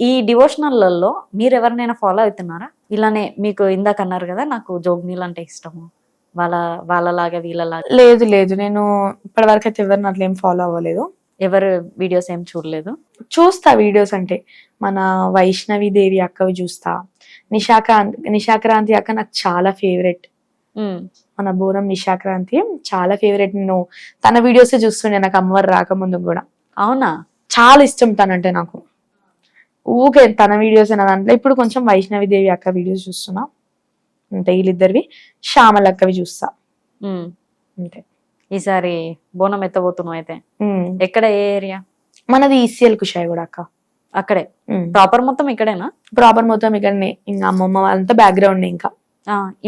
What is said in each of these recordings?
ఈ డివోషనల్లలో మీరు ఎవరినైనా ఫాలో అవుతున్నారా? ఇలానే మీకు ఇందాక అన్నారు కదా నాకు జోగ్నీలు అంటే ఇష్టము. వాళ్ళ వాళ్ళలాగా వీళ్ళలాగా. లేదు లేదు. నేను ఇప్పటివరకు అయితే ఎవరిని అట్లా ఏం ఫాలో అవ్వలేదు. ఎవరు వీడియోస్ ఏం చూడలేదు? చూస్తా వీడియోస్ అంటే మన వైష్ణవి దేవి అక్కవి చూస్తా. నిశాక్రాంతి నిశాక్రాంతి అక్క నాకు చాలా ఫేవరెట్. మన బోరం నిశాక్రాంతి చాలా ఫేవరెట్. నేను తన వీడియోస్ చూస్తుండే నాకు అమ్మవారు రాకముందు కూడా. అవునా? చాలా ఇష్టం తనంటే నాకు. ఊకే తన వీడియోస్ నా దాంట్లో. ఇప్పుడు కొంచెం వైష్ణవి దేవి అక్క వీడియోస్ చూస్తున్నా. అంతే వీళ్ళిద్దరివి. శ్యామల అక్కవి చూస్తా అంతే. ఈసారి బోనం ఎత్తబోతున్నావు అయితే. ఎక్కడ ఏ ఏరియా? మనది ఈసీఎల్ కుషాయి కూడా అక్క. అక్కడే. ప్రాపర్ మొత్తం ఇక్కడేనా? ప్రాపర్ మొత్తం ఇక్కడనే. ఇంకా అమ్మమ్మ వాళ్ళంతా బ్యాక్గ్రౌండ్ ఇంకా.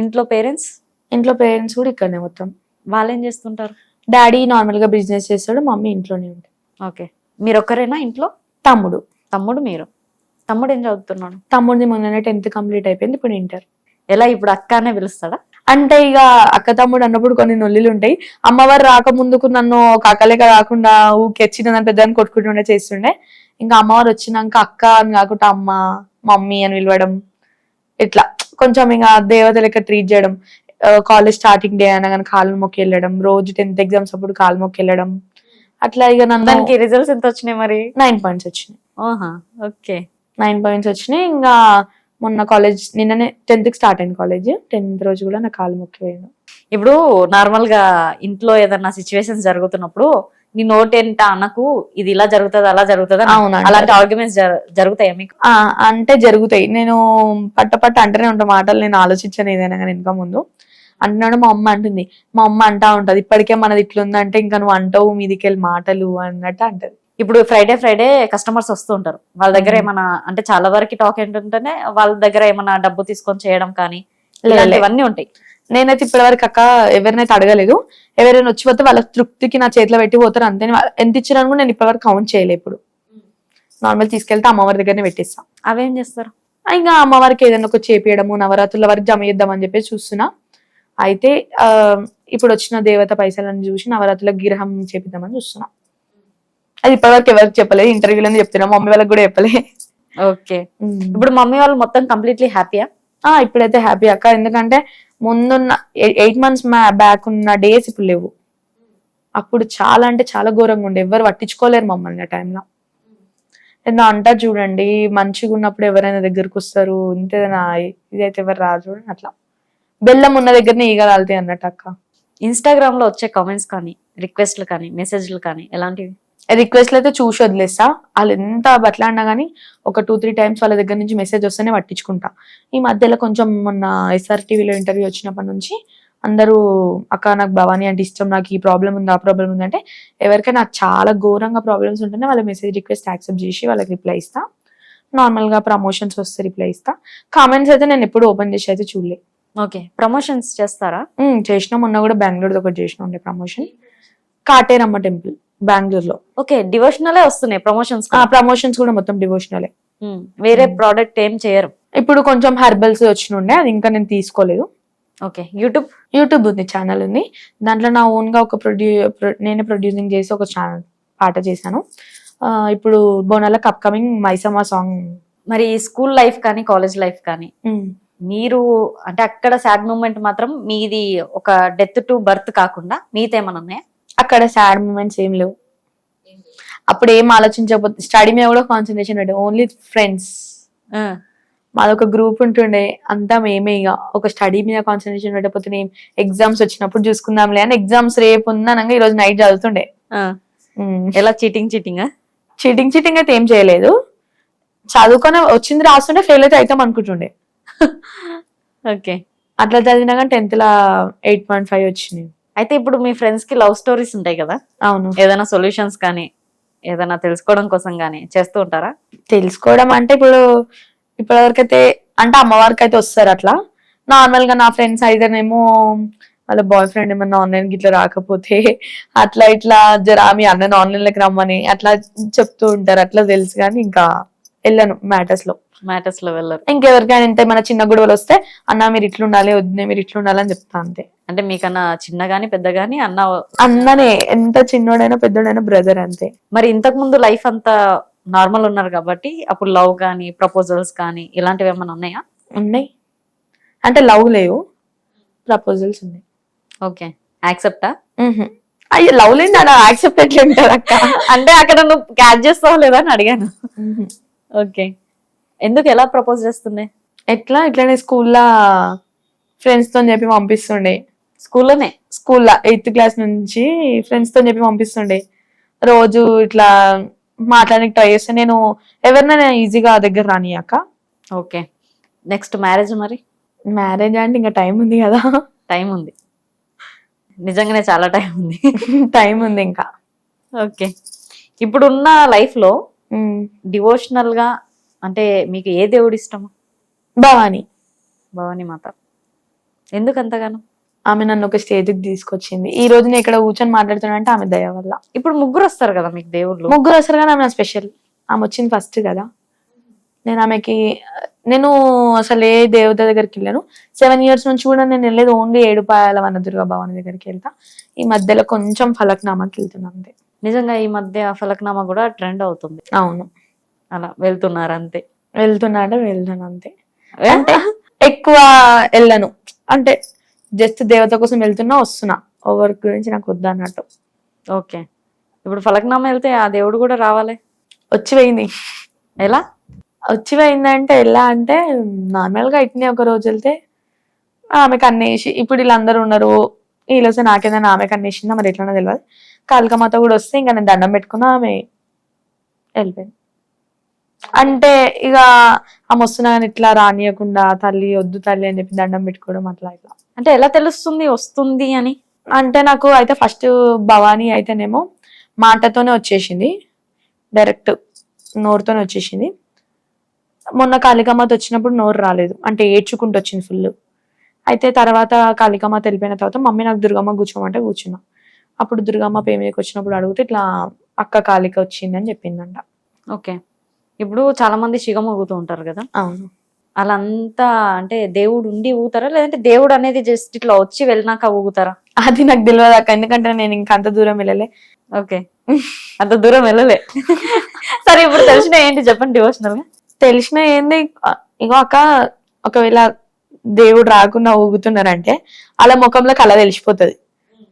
ఇంట్లో పేరెంట్స్ ఇంట్లో పేరెంట్స్ కూడా ఇక్కడనే మొత్తం. వాళ్ళు ఏం చేస్తుంటారు? డాడీ నార్మల్గా బిజినెస్ చేస్తాడు మమ్మీ ఇంట్లోనే ఉంటుంది. ఓకే. మీరు ఒక్కరేనా ఇంట్లో? తమ్ముడు. తమ్ముడు మీరు? తమ్ముడు ఏం చదువుతున్నాడు? తమ్ముడిది మొన్ననే టెన్త్ కంప్లీట్ అయిపోయింది ఇప్పుడు ఇంటర్. ఎలా? ఇప్పుడు అక్క అనే పిలుస్తాడా? అంటే ఇక అక్క తమ్ముడు అన్నప్పుడు కొన్ని నొల్లిలు ఉంటాయి. అమ్మవారు రాకముందుకు నన్ను ఒక అక్కలేక కాకుండా ఊకే చిన్నదాని పెద్దని కొట్టుకుంటుండే చేస్తుండే. ఇంకా అమ్మవారు వచ్చినాక అక్క అని కాకుండా అమ్మ మమ్మీ అని పిలవడం ఇట్లా. కొంచెం ఇంకా దేవత లెక్క ట్రీట్ చేయడం కాలేజ్ స్టార్టింగ్ డే అయినా కానీ కాలు మొక్కి వెళ్ళడం రోజు టెన్త్ ఎగ్జామ్స్ అప్పుడు కాలు మొక్కి వెళ్ళడం. అట్లా ఇక నన్ను రిజల్ట్స్ ఎంత వచ్చినాయి మరి? నైన్ పాయింట్స్ వచ్చినాయి. ఆహా ఓకే. నైన్ పాయింట్స్ వచ్చినాయి. ఇంకా మొన్న కాలేజ్ నిన్ననే టెన్త్కి స్టార్ట్ అయింది కాలేజ్ టెన్త్ రోజు కూడా నా కాలు మొక్కి పోయాను ఇప్పుడు నార్మల్గా ఇంట్లో ఏదన్నా సిచ్యువేషన్స్ జరుగుతున్నప్పుడు నీ నోట్ ఏంట అనకు ఇది ఇలా జరుగుతుంది అలా జరుగుతుంది అవును అలాంటి ఆర్గ్యుమెంట్స్ జరుగుతాయా మీకు? అంటే జరుగుతాయి. నేను పట్ట పట్ట అంటేనే ఉంటా మాటలు నేను ఆలోచించాను ఏదైనా కానీ ఇంకా ముందు. అంటున్నాడు మా అమ్మ అంటుంది. మా అమ్మ అంటా ఉంటది ఇప్పటికే మనది ఇట్లుందంటే ఇంకా నువ్వు అంటావు మీదికి వెళ్ళి మాటలు అన్నట్టు అంటది. ఇప్పుడు ఫ్రైడే ఫ్రైడే కస్టమర్స్ వస్తూ ఉంటారు. వాళ్ళ దగ్గర. ఏమైనా అంటే చాలా వరకు టాక్ ఏంటంటేనే వాళ్ళ దగ్గర ఏమైనా డబ్బు తీసుకొని చేయడం కానీ. ఇలాంటివన్నీ ఉంటాయి. నేనైతే ఇప్పటివరకు అక్క ఎవరినైతే అడగలేదు ఎవరైనా వచ్చి పోతే వాళ్ళ తృప్తికి నా చేతిలో పెట్టి పోతారు అంతే. ఎంత ఇచ్చినా కూడా నేను ఇప్పటివరకు కౌంట్ చేయలే ఇప్పుడు. నార్మల్ తీసుకెళ్తే అమ్మవారి దగ్గరనే పెట్టిస్తా. అవేం చేస్తారు? ఇంకా అమ్మవారికి ఏదైనా ఒక చేపియడము నవరాత్రుల వరకు జమ చేద్దామని చెప్పేసి చూస్తున్నా. అయితే ఇప్పుడు వచ్చిన దేవత పైసలను చూసి నవరాత్రుల గిరహం చేపిద్దామని చూస్తున్నా. అది ఇప్పటివరకు ఎవరికి చెప్పలేదు. ఇంటర్వ్యూలోనే చెప్తున్నా మమ్మీ వాళ్ళకి కూడా చెప్పలే. ఓకే. ఇప్పుడు మమ్మీ వాళ్ళు మొత్తం కంప్లీట్లీ హ్యాపీయా? ఆ ఇప్పుడైతే హ్యాపీ అక్క. ఎందుకంటే ముందున్న ఎయిట్ మంత్స్ బ్యాక్ ఉన్న డేస్ ఇప్పుడు లేవు. అప్పుడు చాలా అంటే చాలా ఘోరంగా ఉండే. ఎవరు పట్టించుకోలేరు మమ్మల్ని ఆ టైంలో ఏదో అంటారు చూడండి మంచిగా ఉన్నప్పుడు ఎవరైనా దగ్గరకు వస్తారు ఇంతేనా? ఇదైతే ఎవరు రాదు చూడండి అట్లా. బెల్లం ఉన్న దగ్గరనే ఈగలాలుతాయి అన్నట్టు అక్క. ఇన్స్టాగ్రామ్లో వచ్చే కామెంట్స్ కానీ రిక్వెస్ట్లు కానీ మెసేజ్లు కానీ ఎలాంటివి? రిక్వెస్ట్లు అయితే చూసి వదిలేస్తా. వాళ్ళు ఎంత బట్లాడినా కానీ ఒక టూ త్రీ టైమ్స్ వాళ్ళ దగ్గర నుంచి మెసేజ్ వస్తేనే పట్టించుకుంటా. ఈ మధ్యలో కొంచెం మొన్న ఎస్ఆర్ టీవీలో ఇంటర్వ్యూ వచ్చినప్పటి నుంచి అందరూ అక్క నాకు భవానీ అంటే ఇష్టం నాకు ఈ ప్రాబ్లం ఉంది ఆ ప్రాబ్లం ఉంది అంటే ఎవరికైనా నాకు చాలా ఘోరంగా ప్రాబ్లమ్స్ ఉంటేనే వాళ్ళ మెసేజ్ రిక్వెస్ట్ యాక్సెప్ట్ చేసి వాళ్ళకి రిప్లై ఇస్తా. నార్మల్గా ప్రమోషన్స్ వస్తే రిప్లై ఇస్తా. కామెంట్స్ అయితే నేను ఎప్పుడు ఓపెన్ చేసి అయితే చూడలే. ఓకే. ప్రమోషన్స్ చేస్తారా? చేసిన మొన్న కూడా బెంగళూరు ఒకటి చేసిన ఉండే ప్రమోషన్ కాటేరమ్మ టెంపుల్. బెంగళూరులో. ఓకే డివోషనలే వస్తున్నాయి ప్రమోషన్స్ ప్రమోషన్స్ కూడా మొత్తం డివోషనలే. వేరే. ప్రోడక్ట్ ఏం చేయరు. ఇప్పుడు కొంచెం హెర్బల్స్ వచ్చినుండే అది ఇంకా నేను తీసుకోలేదు. ఓకే యూట్యూబ్ యూట్యూబ్ ఉంది ఛానల్ ఉంది. దాంట్లో నా ఓన్గా ఒక ప్రొడ్యూ ప్రొ- నేనే ప్రొడ్యూసింగ్ చేసి ఒక ఛానల్ పాట చేశాను. ఇప్పుడు బోనాలకు అప్కమింగ్ మైసమ్మ సాంగ్ మరి స్కూల్ లైఫ్ కానీ కాలేజ్ లైఫ్ కానీ మీరు అంటే అక్కడ సాడ్ మూమెంట్ మాత్రం మీది ఒక డెత్ టు బర్త్ కాకుండా మీతేమన్నా ఉన్నాయా? అక్కడ సాడ్ మూమెంట్స్ ఏం లేవు. అప్పుడు ఏం ఆలోచించకపోతే స్టడీ మీద కూడా కాన్సన్ట్రేషన్ పెట్టే. ఓన్లీ ఫ్రెండ్స్ మాదొక గ్రూప్ ఉంటుండే అంతా మేమే ఇక ఒక స్టడీ మీద కాన్సన్ట్రేషన్ పెట్టకపోతే ఎగ్జామ్స్ వచ్చినప్పుడు చూసుకుందాంలే అని ఎగ్జామ్స్ రేపు ఉందనగా ఈ రోజు నైట్ చదువుతుండే ఎలా? చీటింగ్ చీటింగ్ చీటింగ్ చీటింగ్ అయితే ఏం చేయలేదు. చదువుకొని వచ్చింది రాస్తుంటే ఫెయిల్ అయితే అవుతాం అనుకుంటుండే. ఓకే. అట్లా చదివినా కానీ టెన్త్ లా ఎయిట్ పాయింట్ ఫైవ్ వచ్చినాయి అయితే ఇప్పుడు మీ ఫ్రెండ్స్కి లవ్ స్టోరీస్ ఉంటాయి కదా? అవును. ఏదైనా సొల్యూషన్స్ కానీ ఏదైనా తెలుసుకోవడం కోసం కానీ చేస్తూ ఉంటారా? తెలుసుకోవడం అంటే ఇప్పుడు ఇప్పటివరకైతే అంటే అమ్మవారికి అయితే వస్తారు అట్లా. నార్మల్గా నా ఫ్రెండ్స్ అయితేనేమో వాళ్ళ బాయ్ ఫ్రెండ్ ఏమన్నా ఆన్లైన్ గిట్లా రాకపోతే అట్లా ఇట్లా జరా మీ అన్నని ఆన్లైన్లోకి రమ్మని అట్లా చెప్తూ ఉంటారు. అట్లా తెలుసు కానీ ఇంకా వెళ్ళను మ్యాటర్స్లో. మ్యాటర్స్లో వెళ్ళరు. ఇంకెవరికైనా ఇంత మన చిన్న గొడవలు వస్తే అన్న మీరు ఇట్లుండాలి వద్దే మీరు ఇట్లుండాలి అని చెప్తా అంతే. అంటే మీకన్నా చిన్న గాని పెద్ద గాని అన్న అన్ననే ఎంత చిన్నోడైనా పెద్దోడైనా బ్రదర్ అంతే. మరి ఇంతకు ముందు లైఫ్ అంతా నార్మల్ ఉన్నారు కాబట్టి అప్పుడు లవ్ కానీ ప్రపోజల్స్ కానీ ఇలాంటివి ఏమైనా ఉన్నాయా? ఉన్నాయి. అంటే లవ్ లేవు ప్రపోజల్స్ ఉన్నాయి. ఓకే. యాక్సెప్టా. అయ్యో లవ్ లేని అలా యాక్సెప్ట్ ఎట్లా ఉంటుంది అక్క? అంటే అక్కడ నువ్వు క్యాచ్ చేస్తావా లేదా అని అడిగాను. ఓకే. ఎందుకు ఎలా ప్రపోజ్ చేస్తుంది ఎట్లా? ఇట్లానే స్కూల్లో ఫ్రెండ్స్తో చెప్పి పంపిస్తుండే. స్కూల్లోనే? స్కూల్లో ఎయిత్ క్లాస్ నుంచి ఫ్రెండ్స్తో చెప్పి పంపిస్తుండే. రోజు ఇట్లా మాట్లాడడానికి ట్రై చేస్తే. నేను ఎవరినైనా ఈజీగా దగ్గర రానియాక ఓకే. నెక్స్ట్ మ్యారేజ్ మరి? మ్యారేజ్ అంటే ఇంకా టైం ఉంది కదా. టైం ఉంది. నిజంగానే చాలా టైం ఉంది. టైం ఉంది ఇంకా. ఓకే. ఇప్పుడున్న లైఫ్లో ఉమ్. డివోషనల్గా అంటే మీకు ఏ దేవుడు ఇష్టము? భవాని. భవానీ మాత. ఎందుకు అంతగానో ఆమె నన్ను ఒక స్టేజ్కి తీసుకొచ్చింది. ఈ రోజు నేను ఇక్కడ కూర్చొని మాట్లాడుతున్నా అంటే ఆమె దయ వల్ల. ఇప్పుడు ముగ్గురు వస్తారు కదా మీకు దేవుళ్ళు? ముగ్గురు వస్తారు కానీ ఆమె స్పెషల్. ఆమె వచ్చింది ఫస్ట్ కదా. నేను ఆమెకి నేను అసలు ఏ దేవత దగ్గరికి వెళ్ళాను. సెవెన్ ఇయర్స్ నుంచి కూడా నేను వెళ్ళేది ఓన్లీ ఏడుపాయల వన దుర్గా భవాని దగ్గరికి వెళ్తా. ఈ మధ్యలో కొంచెం ఫలక్నామాకి వెళ్తున్నాను అంతే. నిజంగా ఈ మధ్య ఫలక్నామా కూడా ట్రెండ్ అవుతుంది. అవును. అలా వెళ్తున్నారు అంతే వెళ్తున్నా అంటే వెళ్తాను అంతే అంటే ఎక్కువ వెళ్ళను. అంటే జస్ట్ దేవత కోసం వెళ్తున్నా వస్తున్నా. ఓవర్ గురించి నాకు వద్దు అన్నట్టు. ఓకే. ఇప్పుడు ఫలక్నామా వెళ్తే ఆ దేవుడు కూడా రావాలి? వచ్చి పోయింది. ఎలా? వచ్చి పోయిందంటే ఎలా అంటే నార్మల్గా ఇట్నే ఒక రోజు వెళ్తే ఆమెకు అన్నేసి ఇప్పుడు వీళ్ళందరూ ఉన్నారు. వీళ్ళు వస్తే నాకేదైనా ఆమెకు అన్నేసిందా మరి ఎట్లనో తెలియదు కాళికమాత కూడా వస్తే ఇంకా నేను దండం పెట్టుకున్నా ఆమె వెళ్ళిపోయింది. అంటే ఇక ఆమె వస్తున్నా కానీ ఇట్లా రానియకుండా తల్లి వద్దు తల్లి అని చెప్పి దండం పెట్టుకోవడం అట్లా ఇట్లా. అంటే ఎలా తెలుస్తుంది వస్తుంది అని? అంటే నాకు అయితే ఫస్ట్ భవానీ అయితేనేమో మాటతోనే వచ్చేసింది. డైరెక్ట్ నోరుతోనే వచ్చేసింది. మొన్న కాళికమ్మతో వచ్చినప్పుడు నోరు రాలేదు. అంటే ఏడ్చుకుంటూ వచ్చింది ఫుల్ అయితే తర్వాత కాళికమ్మ తెలిపిన తర్వాత మమ్మీ నాకు దుర్గమ్మ కూర్చోమంటే కూర్చున్నా. అప్పుడు దుర్గమ్మ పేమీకి వచ్చినప్పుడు అడిగితే ఇట్లా అక్క కాళిక వచ్చిందని చెప్పిందంట. ఓకే. ఇప్పుడు చాలా మంది శిగం ఊగుతూ ఉంటారు కదా. అవును. అలా అంతా అంటే దేవుడు ఉండి ఊగుతారా? లేదంటే దేవుడు అనేది జస్ట్ ఇట్లా వచ్చి వెళ్ళినాక ఊగుతారా? అది నాకు తెలియదు అక్క ఎందుకంటే నేను ఇంకా అంత దూరం వెళ్ళలే. ఓకే. అంత దూరం వెళ్ళలే. సరే ఇప్పుడు తెలిసిన ఏంటి చెప్పండి డివోషనల్గా. తెలిసిన ఏంది? ఇగో అక్క ఒకవేళ దేవుడు రాకుండా ఊగుతున్నారంటే అలా ముఖంలో కళ తెలిసిపోతుంది.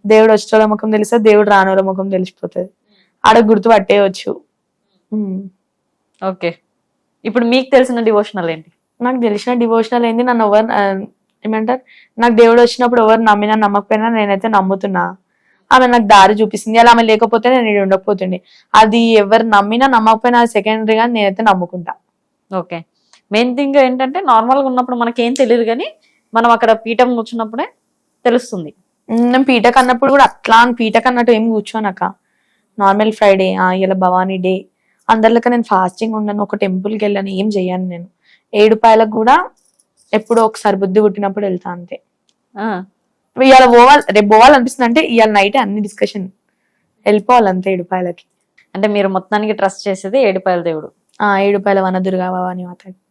దేవుడు వచ్చేటోళ్ళ ముఖం తెలిస్తే దేవుడు రానోళ్ళ ముఖం తెలిసిపోతుంది. ఆడ గుర్తు పట్టేయచ్చు. ఉమ్. ఓకే. ఇప్పుడు మీకు తెలిసిన డివోషనల్ ఏంటి? నాకు తెలిసిన డివోషనల్ ఏంది? నన్ను ఎవరు ఏమంటారు? నాకు దేవుడు వచ్చినప్పుడు ఎవరు నమ్మినా నమ్మకపోయినా నేనైతే నమ్ముతున్నా. ఆమె నాకు దారి చూపిస్తుంది. అలా ఆమె లేకపోతే నేను ఉండకపోతుండే. అది ఎవరు నమ్మినా నమ్మకపోయినా అది సెకండరీగా నేనైతే నమ్ముకుంటా. ఓకే. మెయిన్ థింగ్ ఏంటంటే నార్మల్గా ఉన్నప్పుడు మనకేం తెలియదు కానీ మనం అక్కడ పీఠం కూర్చున్నప్పుడే తెలుస్తుంది. నేను పీటక్ అన్నప్పుడు కూడా అట్లా అని పీటక్ అన్నట్టు ఏం కూర్చోనక్క. నార్మల్ ఫ్రైడే ఇలా భవానీ డే. అందరిలక నేను ఫాస్టింగ్ ఉండను ఒక టెంపుల్కి వెళ్ళాను ఏం చెయ్యను నేను. ఏడుపాయలకు కూడా ఎప్పుడో ఒకసారి బుద్ధి పుట్టినప్పుడు వెళ్తా అంతే. ఇవాళ పోవాలి రేపు పోవాలనిపిస్తుంది అంటే ఇవాళ నైట్ అన్ని డిస్కషన్ వెళ్ళిపోవాలి అంతే ఏడుపాయలకి. అంటే మీరు మొత్తానికి ట్రస్ట్ చేసేది ఏడుపాయల దేవుడు. ఆ ఏడుపాయల వన దుర్గా భవాని మాత.